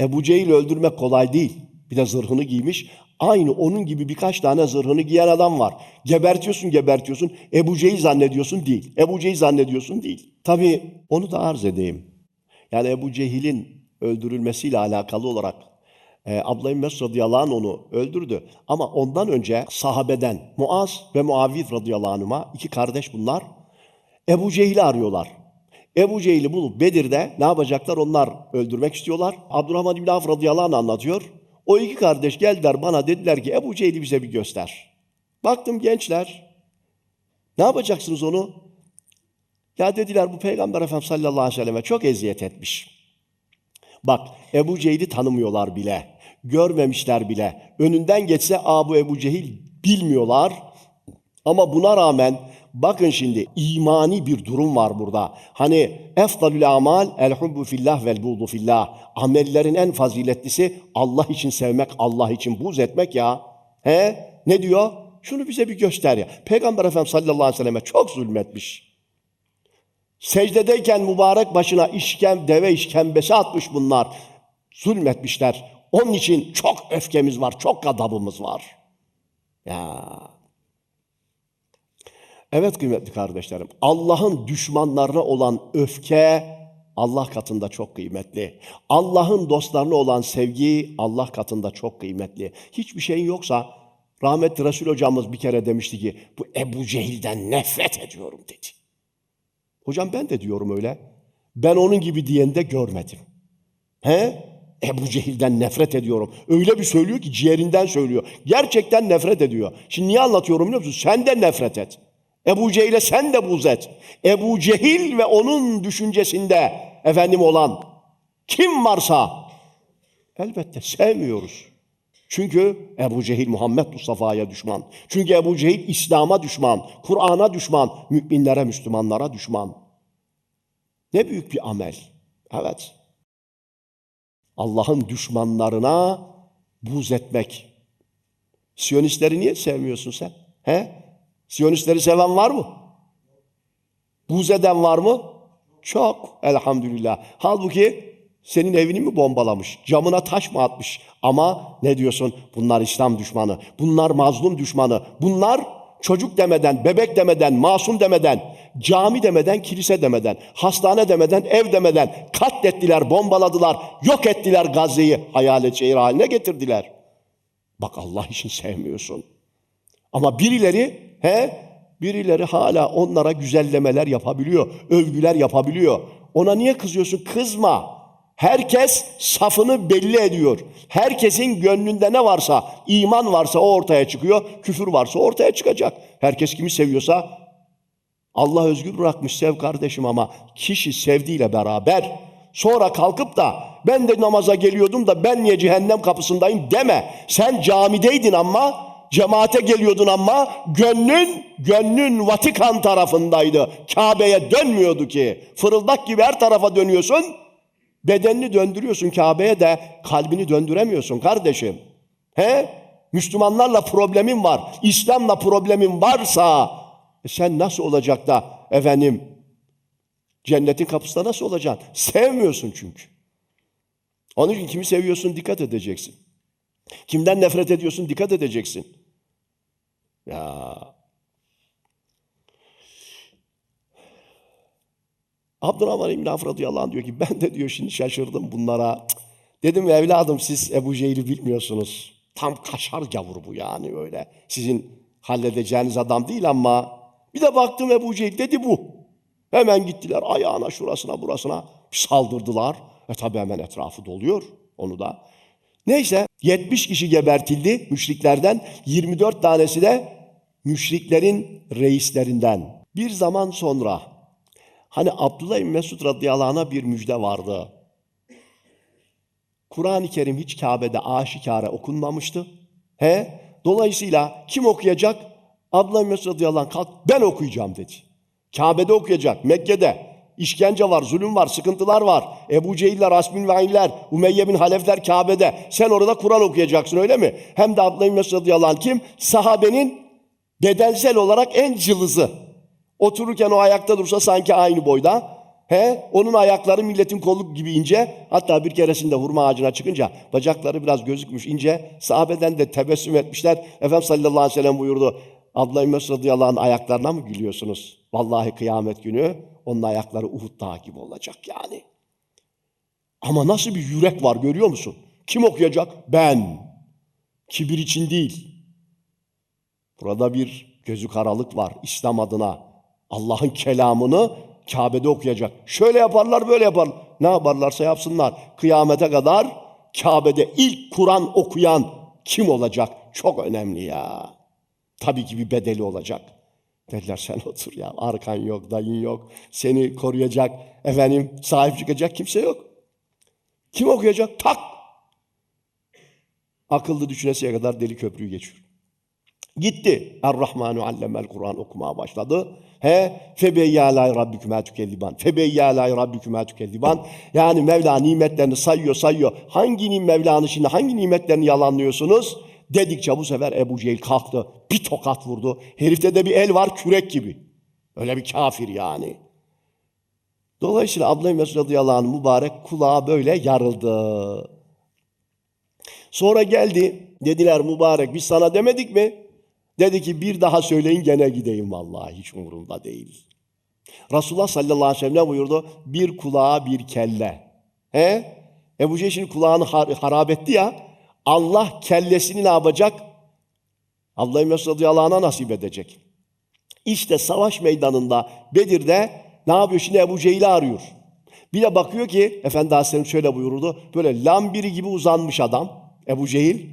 Ebu Cehil öldürmek kolay değil. Bir de zırhını giymiş. Aynı onun gibi birkaç tane zırhını giyen adam var. Gebertiyorsun gebertiyorsun. Ebu Cehil zannediyorsun değil. Ebu Cehil zannediyorsun değil. Tabii onu da arz edeyim. Yani Ebu Cehil'in öldürülmesiyle alakalı olarak e, Abdullah bin radıyallahu anh onu öldürdü. Ama ondan önce sahabeden Muaz ve Muaviz radıyallahu anhuma iki kardeş bunlar. Ebu Cehil'i arıyorlar. Ebu Cehil'i bulup Bedir'de ne yapacaklar? Onlar öldürmek istiyorlar. Abdurrahman İbni Avf radıyallahu anlatıyor. O iki kardeş geldiler bana dediler ki Ebu Cehil'i bize bir göster. Baktım gençler. Ne yapacaksınız onu? Ya dediler bu Peygamber Efendimiz sallallahu aleyhi ve selleme çok eziyet etmiş. Bak Ebu Cehil'i tanımıyorlar bile. Görmemişler bile. Önünden geçse Aa bu Ebu Cehil bilmiyorlar. Ama buna rağmen bakın şimdi imani bir durum var burada. Hani efdalül amal el hubbu fillah vel buğdu fillah. Amellerin en faziletlisi Allah için sevmek, Allah için buz etmek ya. He? Ne diyor? Şunu bize bir göster ya. Peygamber Efendimiz sallallahu aleyhi ve selleme çok zulmetmiş. Secdedeyken mübarek başına işkem, deve işkembesi atmış bunlar. Zulmetmişler. Onun için çok öfkemiz var, çok gadabımız var. Ya. Evet kıymetli kardeşlerim, Allah'ın düşmanlarına olan öfke Allah katında çok kıymetli. Allah'ın dostlarına olan sevgi Allah katında çok kıymetli. Hiçbir şeyin yoksa rahmetli Resul hocamız bir kere demişti ki bu Ebu Cehil'den nefret ediyorum dedi. Hocam ben de diyorum öyle. Ben onun gibi diyeni de görmedim. He? Ebu Cehil'den nefret ediyorum. Öyle bir söylüyor ki ciğerinden söylüyor. Gerçekten nefret ediyor. Şimdi niye anlatıyorum biliyor musun? Sen de nefret et. Ebu Cehil'e sen de buz et. Ebu Cehil ve onun düşüncesinde efendim olan kim varsa elbette sevmiyoruz. Çünkü Ebu Cehil Muhammed Mustafa'ya düşman. Çünkü Ebu Cehil İslam'a düşman, Kur'an'a düşman, müminlere, Müslümanlara düşman. Ne büyük bir amel. Evet. Allah'ın düşmanlarına buz etmek. Siyonistleri niye sevmiyorsun sen? He? Siyonistleri seven var mı? Buz eden var mı? Çok elhamdülillah. Halbuki senin evini mi bombalamış? Camına taş mı atmış? Ama ne diyorsun? Bunlar İslam düşmanı. Bunlar mazlum düşmanı. Bunlar çocuk demeden, bebek demeden, masum demeden, cami demeden, kilise demeden, hastane demeden, ev demeden katlettiler, bombaladılar, yok ettiler Gazze'yi hayalet şehir haline getirdiler. Bak Allah için sevmiyorsun. Ama birileri he birileri hala onlara güzellemeler yapabiliyor, övgüler yapabiliyor. Ona niye kızıyorsun? Kızma. Herkes safını belli ediyor. Herkesin gönlünde ne varsa, iman varsa o ortaya çıkıyor, küfür varsa ortaya çıkacak. Herkes kimi seviyorsa Allah özgür bırakmış sev kardeşim ama kişi sevdiğiyle beraber sonra kalkıp da ben de namaza geliyordum da ben niye cehennem kapısındayım deme. Sen camideydin ama cemaate geliyordun ama gönlün gönlün Vatikan tarafındaydı. Kabe'ye dönmüyordu ki. Fırıldak gibi her tarafa dönüyorsun. Bedenini döndürüyorsun Kabe'ye de kalbini döndüremiyorsun kardeşim. He? Müslümanlarla problemin var. İslam'la problemin varsa e sen nasıl olacak da efendim cennetin kapısında nasıl olacaksın? Sevmiyorsun çünkü. Onun için kimi seviyorsun dikkat edeceksin. Kimden nefret ediyorsun dikkat edeceksin. Ya Abdurrahman İbni Avf radıyallahu anh diyor ki ben de diyor şimdi şaşırdım bunlara. Dedim evladım siz Ebu Cehil'i bilmiyorsunuz. Tam kaşar gavuru bu yani öyle. Sizin halledeceğiniz adam değil ama bir de baktım Ebu Cehil dedi bu. Hemen gittiler ayağına şurasına burasına saldırdılar. E tabi hemen etrafı doluyor onu da. Neyse 70 kişi gebertildi müşriklerden. 24 tanesi de müşriklerin reislerinden. Bir zaman sonra hani Abdullah bin Mesud radıyallahu anh'a bir müjde vardı. Kur'an-ı Kerim hiç Kabe'de aşikare okunmamıştı. He? Dolayısıyla kim okuyacak? Abdullah bin Mesud radıyallahu anh kalk ben okuyacağım dedi. Kabe'de okuyacak, Mekke'de. İşkence var, zulüm var, sıkıntılar var. Ebu Cehiller, Asmin Vailler, Umeyye bin Halefler Kabe'de. Sen orada Kur'an okuyacaksın öyle mi? Hem de Abdullah bin Mesud radıyallahu anh kim? Sahabenin bedensel olarak en cılızı. Otururken o ayakta dursa sanki aynı boyda. He? Onun ayakları milletin kolu gibi ince. Hatta bir keresinde hurma ağacına çıkınca bacakları biraz gözükmüş ince. Sahabeden de tebessüm etmişler. Efendimiz sallallahu aleyhi ve sellem buyurdu. Abdullah Mesud radıyallahu anh'ın ayaklarına mı gülüyorsunuz? Vallahi kıyamet günü onun ayakları Uhud dağı gibi olacak yani. Ama nasıl bir yürek var görüyor musun? Kim okuyacak? Ben. Kibir için değil. Burada bir gözü karalık var İslam adına. Allah'ın kelamını Kabe'de okuyacak. Şöyle yaparlar, böyle yaparlar. Ne yaparlarsa yapsınlar. Kıyamete kadar Kabe'de ilk Kur'an okuyan kim olacak? Çok önemli ya. Tabii ki bir bedeli olacak. Dediler sen otur ya. Arkan yok, dayın yok. Seni koruyacak, efendim sahip çıkacak kimse yok. Kim okuyacak? Tak. Akıllı düşünesiye kadar deli köprüyü geçiyor. Gitti. Er-Rahmanu allemel Kur'an okumaya başladı. He febeyyâlâ rabbikümâ tükezziban. Febeyyâlâ rabbikümâ tükezziban. Yani Mevla nimetlerini sayıyor sayıyor. Hangi Mevla'nın şimdi hangi nimetlerini yalanlıyorsunuz? Dedikçe bu sefer Ebu Cehil kalktı. Bir tokat vurdu. Herifte de bir el var kürek gibi. Öyle bir kafir yani. Dolayısıyla Abdullah Mesud radıyallahu anh mübarek kulağı böyle yarıldı. Sonra geldi. Dediler mübarek biz sana demedik mi? Dedi ki bir daha söyleyin gene gideyim vallahi hiç umurumda değil. Resulullah sallallahu aleyhi ve sellem buyurdu bir kulağa bir kelle. He? Ebu Cehil şimdi kulağını har- harap etti ya. Allah kellesini ne yapacak? Allah Mesud radıyallahu nasip edecek. İşte savaş meydanında Bedir'de ne yapıyor şimdi Ebu Cehil'i arıyor. Bir de bakıyor ki Efendi Aleyhisselam şöyle buyurdu. Böyle lambiri gibi uzanmış adam Ebu Cehil.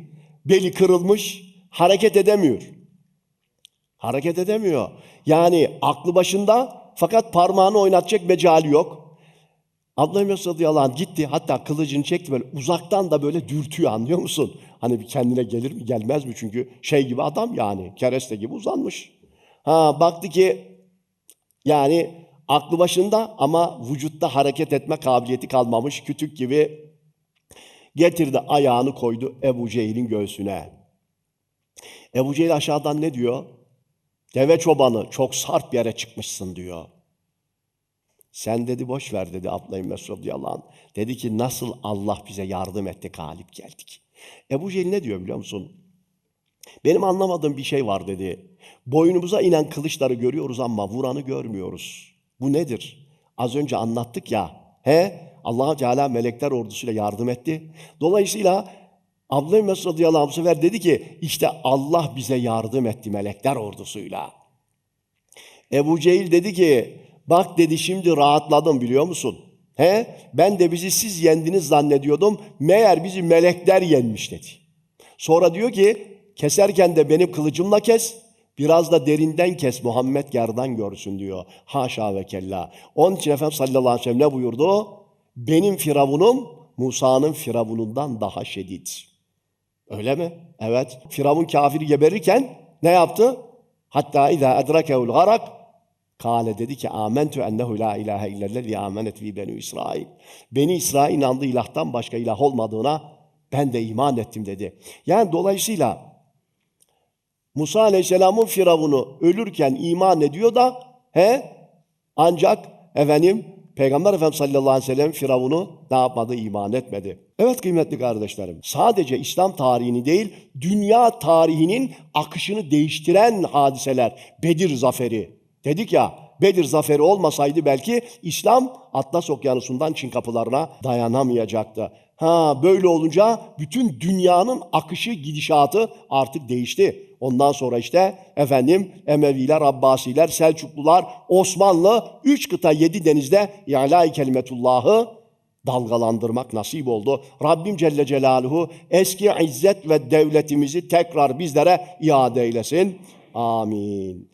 Beli kırılmış hareket edemiyor. Hareket edemiyor. Yani aklı başında fakat parmağını oynatacak mecali yok. Abdullah Mesud radıyallahu anh gitti hatta kılıcını çekti böyle uzaktan da böyle dürtüyor anlıyor musun? Hani bir kendine gelir mi gelmez mi çünkü şey gibi adam yani kereste gibi uzanmış. Ha baktı ki yani aklı başında ama vücutta hareket etme kabiliyeti kalmamış kütük gibi getirdi ayağını koydu Ebu Cehil'in göğsüne. Ebu Cehil aşağıdan ne diyor? Deve çobanı çok sarp yere çıkmışsın diyor. Sen dedi boş ver dedi Abdullah Mesud radıyallahu anh. Dedi ki nasıl Allah bize yardım etti galip geldik. Ebu Cehil ne diyor biliyor musun? Benim anlamadığım bir şey var dedi. Boynumuza inen kılıçları görüyoruz ama vuranı görmüyoruz. Bu nedir? Az önce anlattık ya. He? allah Teala melekler ordusuyla yardım etti. Dolayısıyla Abdullah İbni Mesud radıyallahu anh sefer dedi ki işte Allah bize yardım etti melekler ordusuyla. Ebu Cehil dedi ki bak dedi şimdi rahatladım biliyor musun? He? Ben de bizi siz yendiniz zannediyordum. Meğer bizi melekler yenmiş dedi. Sonra diyor ki keserken de benim kılıcımla kes. Biraz da derinden kes Muhammed gerdan görsün diyor. Haşa ve kella. Onun için Efendimiz sallallahu aleyhi ve sellem ne buyurdu? Benim firavunum Musa'nın firavunundan daha şiddet. Öyle mi? Evet. Firavun kafiri geberirken ne yaptı? Hatta izâ edrekehul garak Kale dedi ki amentu ennehu la ilahe illellezi amenet fi beni İsrail. Beni İsrail inandığı ilahtan başka ilah olmadığına ben de iman ettim dedi. Yani dolayısıyla Musa Aleyhisselam'ın firavunu ölürken iman ediyor da he ancak efendim Peygamber Efendimiz sallallahu aleyhi ve sellem firavunu ne yapmadı? iman etmedi. Evet kıymetli kardeşlerim sadece İslam tarihini değil dünya tarihinin akışını değiştiren hadiseler Bedir zaferi dedik ya Bedir zaferi olmasaydı belki İslam Atlas Okyanusu'ndan Çin kapılarına dayanamayacaktı. Ha böyle olunca bütün dünyanın akışı, gidişatı artık değişti. Ondan sonra işte efendim Emeviler, Abbasiler, Selçuklular, Osmanlı üç kıta yedi denizde İ'lâ-i kelimetullahı dalgalandırmak nasip oldu. Rabbim Celle Celaluhu eski izzet ve devletimizi tekrar bizlere iade eylesin. Amin.